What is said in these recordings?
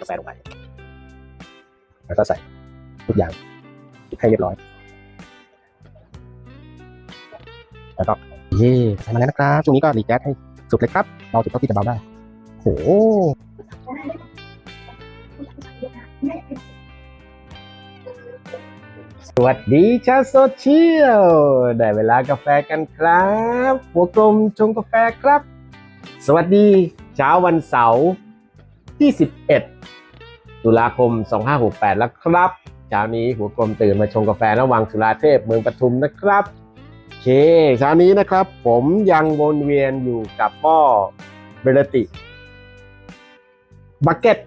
กาแฟลงไปแล้วก็ใส่ทุกอย่างให้เรียบร้อย แล้วก็เย่ใส่มาแล้วนะครับช่วงนี้ก็รีแก๊สให้สุดเลยครับเบาสุดเท่าที่จะเบาได้โหสวัสดีชาวโซเชียล ได้เวลากาแฟกันครับ หัวกลมชงกาแฟครับ สวัสดีเช้าวันเสาร์ ที่ 11 ตุลาคม 2568 แล้วครับเช้านี้หัวกลมตื่นมาชงกาแฟระหว่างสุราเทพเมืองปทุมนะครับโอเคเช้านี้นะครับ ผมยังวนเวียนอยู่กับหม้อเบลติบักเก็ต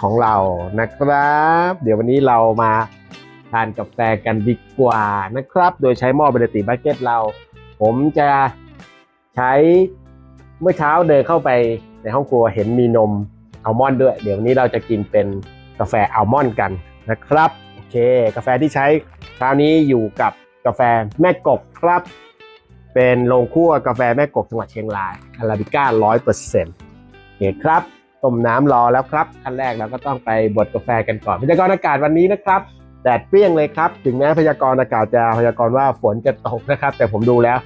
ของเรานะครับ เดี๋ยววันนี้เรามาทานกาแฟกันดีกว่านะครับ โดยใช้หม้อเบลติบักเก็ตเรา ผมจะใช้เมื่อเช้าเดินเข้าไป ในห้องครัวเห็นมีนมอัลมอนด์ด้วย เดี๋ยวนี้เราจะกินเป็นกาแฟอัลมอนด์กันนะครับโอเค กาแฟที่ใช้เช้านี้อยู่กับกาแฟแม่กบครับ เป็นโรงคั่วกาแฟแม่กบจังหวัดเชียงรายอาราบิก้าร้อยเปอร์เซ็นต์โอเคครับต้มน้ำรอแล้วครับขั้นแรกเราก็ต้องไปบดกาแฟกันก่อนพยากรณ์อากาศวันนี้นะครับแดดเปรี้ยงเลยครับ ถึงแม้พยากรณ์อากาศจะพยากรณ์ว่าฝนจะตกนะครับ แต่ผมดูแล้ว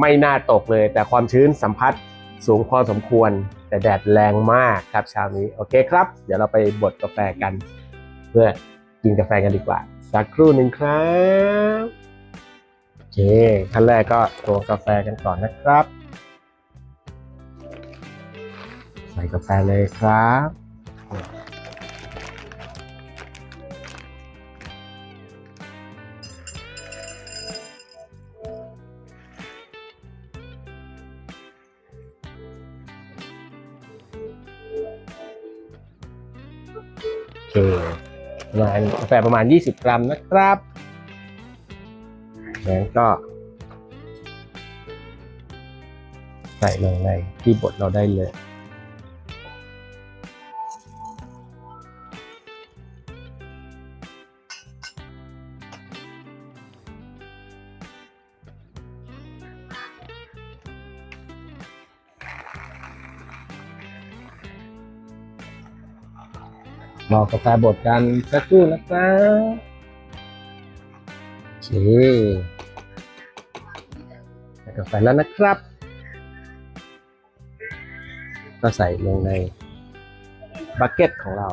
ไม่น่าตกเลย แต่ความชื้นสัมผัสสูงพอสมควร แต่แดดแรงมากครับเช้านี้โอเคครับ เดี๋ยวเราไปบดกาแฟกัน เพื่อกินกาแฟกันดีกว่า สักครู่หนึ่งครับโอเคขั้นแรกก็ตวงกาแฟกันก่อนนะครับ ใส่กาแฟเลยครับ โอเคประมาณกาแฟประมาณ 20 กรัมนะครับแล้วก็ ใส่ลงในที่บดเราได้เลย มอกาแฟบดกันสักครู่นะคะเชกาแฟแล้วนะครับ ก็ใส่ลงในบักเก็ตของเรา